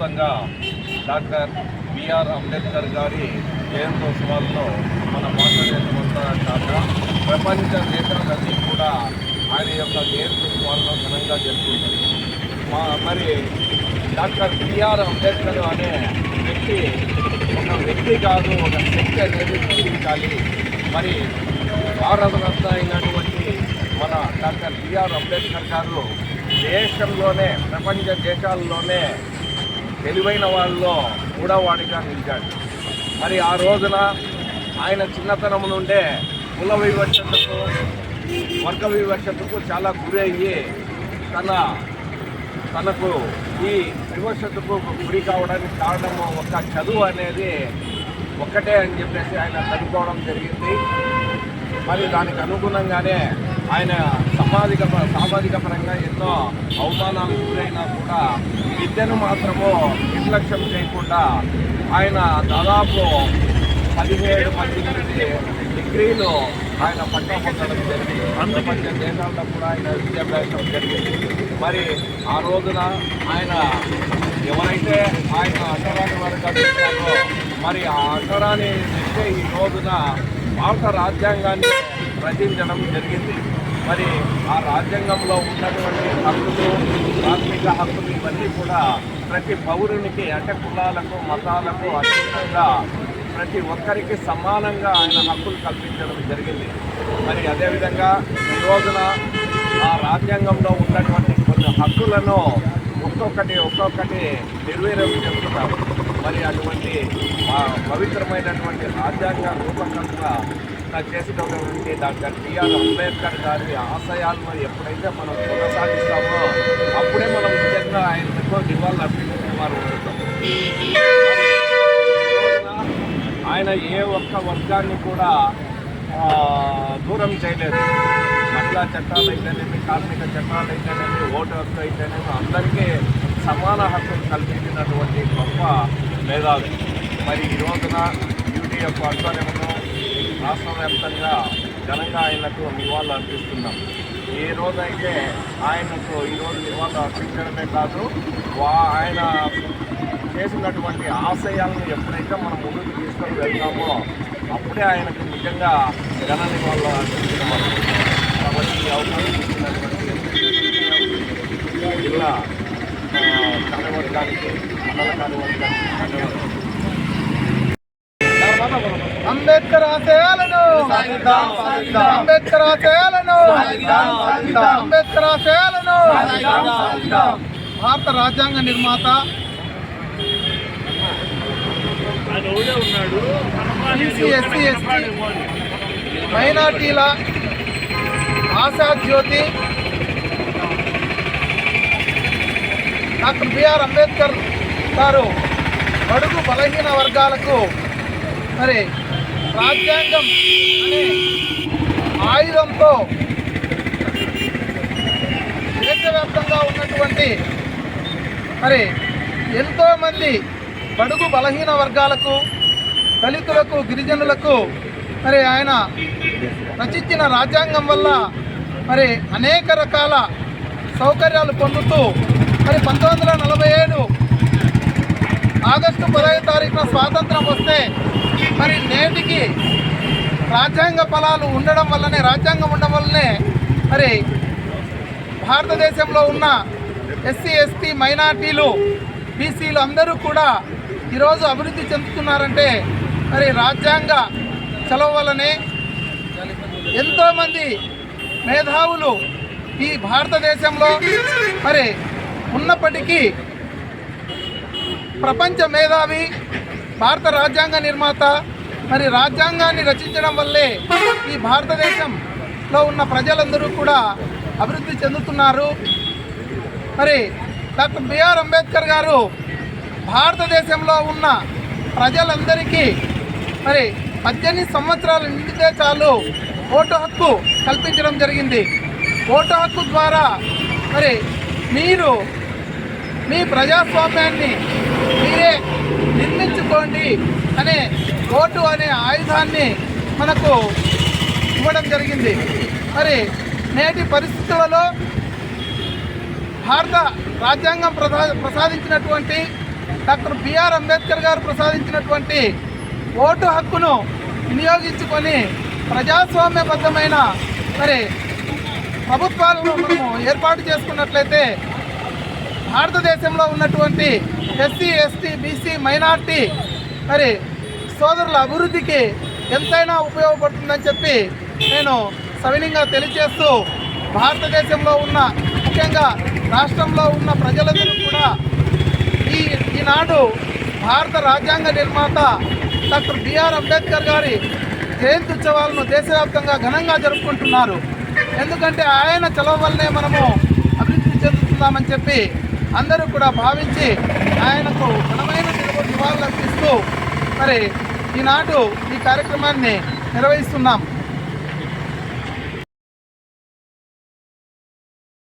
ప్రపంచవ్యాప్తంగా doctor BR Ambedkar గారి జయంతోత్సవాల్లో మన భారతదేశమంతా కాక ప్రపంచ దేశాలన్నీ కూడా ఆయన యొక్క జయంతోత్సవాల్లో ఘనంగా జరుపుకుంటారు. మా మరి డాక్టర్ బిఆర్ అంబేద్కర్ అనే వ్యక్తి ఒక వ్యక్తి కాదు ఒక శక్తి అనేది గుర్తించాలి మరి భారతరత్న అయినటువంటి మన డాక్టర్ బిఆర్ అంబేద్కర్ గారు దేశంలోనే ప్రపంచ దేశాల్లోనే తెలివైన వాళ్ళలో మూడవాడిగా నిలిచాడు. మరి ఆ రోజున ఆయన చిన్నతనం నుండే కుల వివక్షతకు వర్గ వివక్షతకు చాలా గురి అయ్యి తన తనకు ఈ వివక్షతకు గురి కావడానికి కారణము ఒక చదువు అనేది ఒక్కటే అని చెప్పేసి ఆయన చదువుకోవడం జరిగింది. మరి దానికి అనుగుణంగానే ఆయన సామాజిక సామాజిక పరంగా ఎన్నో అవమానాలు గురైనా కూడా విద్యను మాత్రము నిర్లక్ష్యం చేయకుండా ఆయన దాదాపు పదిహేడు పద్దెనిమిది డిగ్రీలు ఆయన పట్టా పొందడం జరిగింది. ప్రపంచ దేశాల్లో కూడా ఆయన విద్యాభ్యాసం జరిగింది. మరి ఆ రోజున ఆయన ఎవరైతే ఆయన అక్షరాన్ని వరకు అందించారో మరి ఆ అక్షరాన్ని తెచ్చే ఈ రోజున భారత రాజ్యాంగాన్ని రచించడం జరిగింది. మరి ఆ రాజ్యాంగంలో ఉన్నటువంటి హక్కులు ప్రాథమిక హక్కులు ఇవన్నీ కూడా ప్రతి పౌరునికి అంటే కులాలకు మతాలకు అతీతంగా ప్రతి ఒక్కరికి సమానంగా ఆయన హక్కులు కల్పించడం జరిగింది. మరి అదేవిధంగా ఈ రోజున ఆ రాజ్యాంగంలో ఉన్నటువంటి కొన్ని హక్కులను ఒక్కొక్కటి ఒక్కొక్కటి నిర్వీర్యం చేస్తున్నారు. మరి అటువంటి పవిత్రమైనటువంటి రాజ్యాంగ రూపకల్పన చేసినటువంటి డాక్టర్ బిఆర్ అంబేద్కర్ గారి ఆశయాలను ఎప్పుడైతే మనం కొనసాగిస్తామో అప్పుడే మనం నిజంగా ఆయనకు నివాళులు అర్పించిన వారు ఆయన ఏ ఒక్క వర్గాన్ని కూడా దూరం చేయలేదు. మహిళా చట్టాలు అయితేనేమి కార్మిక చట్టాలు అయితేనేమి ఓటు హక్కు అయితేనేమి అందరికీ సమాన హక్కులు కల్పించినటువంటి గొప్ప మేధావి. మరి ఈ రోజున యూటీఎఫ్ ఆధ్వర్యంలో రాష్ట్ర వ్యాప్తంగా ఘనంగా ఆయనకు నివాళులు అర్పిస్తున్నాం. ఏ రోజైతే ఆయనకు ఈరోజు నివాళులు అర్పించడమే కాదు వా ఆయన చేసినటువంటి ఆశయాలను ఎప్పుడైతే మనం ముందుకు తీసుకొని వెళ్తామో అప్పుడే ఆయనకు నిజంగా ఘన నివాళులు అర్పించడం కాబట్టి ఈ అవకాశం ఇచ్చినటువంటి జిల్లా ఆ, కార్యవర్గానికి మండల కార్యవర్గానికి ధన్యవాదాలు అంబేద్కర్ ఆశయాలను అంబేద్కర్ ఆశయాలను సాధిద్దాం, అంబేద్కర్ ఆశయాలను భారత రాజ్యాంగ నిర్మాత. ఎస్సీ ఎస్టీ మైనార్టీల ఆశా జ్యోతి. డాక్టర్ బిఆర్ అంబేద్కర్ గారు బడుగు బలహీన వర్గాలకు మరి రాజ్యాంగం అనే ఆయుధంతో దేశవ్యాప్తంగా ఉన్నటువంటి మరి ఎంతోమంది బడుగు బలహీన వర్గాలకు దళితులకు గిరిజనులకు మరి ఆయన రచించిన రాజ్యాంగం వల్ల మరి అనేక రకాల సౌకర్యాలు పొందుతూ మరి పంతొమ్మిది వందల నలభై ఏడు ఆగస్టు పదహైదు తారీఖున స్వాతంత్రం వస్తే మరి నేటికి రాజ్యాంగ ఫలాలు ఉండడం వల్లనే రాజ్యాంగం ఉండడం వల్లనే మరి భారతదేశంలో ఉన్న ఎస్సీ ఎస్టీ మైనార్టీలు బీసీలు అందరూ కూడా ఈరోజు అభివృద్ధి చెందుతున్నారంటే మరి రాజ్యాంగ చలవ వల్లనే ఎంతోమంది మేధావులు ఈ భారతదేశంలో మరి ఉన్నప్పటికీ ప్రపంచ మేధావి భారత రాజ్యాంగ నిర్మాత. మరి రాజ్యాంగాన్ని రచించడం వల్లే ఈ భారతదేశంలో ఉన్న ప్రజలందరూ కూడా అభివృద్ధి చెందుతున్నారు. మరి డాక్టర్ బిఆర్ అంబేద్కర్ గారు భారతదేశంలో ఉన్న ప్రజలందరికీ మరి పద్దెనిమిది సంవత్సరాలు నిండితే చాలు ఓటు హక్కు కల్పించడం జరిగింది. ఓటు హక్కు ద్వారా మరి మీరు మీ ప్రజాస్వామ్యాన్ని మీరే నిర్మించుకోండి అనే ఓటు అనే ఆయుధాన్ని మనకు ఇవ్వడం జరిగింది. మరి నేటి పరిస్థితులలో భారత రాజ్యాంగం ప్రసా ప్రసాదించినటువంటి డాక్టర్ బిఆర్ అంబేద్కర్ గారు ప్రసాదించినటువంటి ఓటు హక్కును వినియోగించుకొని ప్రజాస్వామ్యబద్ధమైన మరి ప్రభుత్వాలను మనము ఏర్పాటు చేసుకున్నట్లయితే భారతదేశంలో ఉన్నటువంటి ఎస్సీ ఎస్టీ బీసీ మైనార్టీ మరి సోదరుల అభివృద్ధికి ఎంతైనా ఉపయోగపడుతుందని చెప్పి నేను సవినీయంగా తెలియజేస్తూ భారతదేశంలో ఉన్న ముఖ్యంగా రాష్ట్రంలో ఉన్న ప్రజలందరూ కూడా ఈ ఈనాడు భారత రాజ్యాంగ నిర్మాత డాక్టర్ బిఆర్ అంబేద్కర్ గారి జయంతి ఉత్సవాలను దేశవ్యాప్తంగా ఘనంగా జరుపుకుంటున్నారు. ఎందుకంటే ఆయన చలవ వల్లనే మనము అభివృద్ధి చెందుతున్నామని చెప్పి అందరూ కూడా భావించి ఆయనకు ఘనమైన నిలబడి నివాళులు అర్పిస్తూ మరి ఈనాడు ఈ కార్యక్రమాన్ని నిర్వహిస్తున్నాం.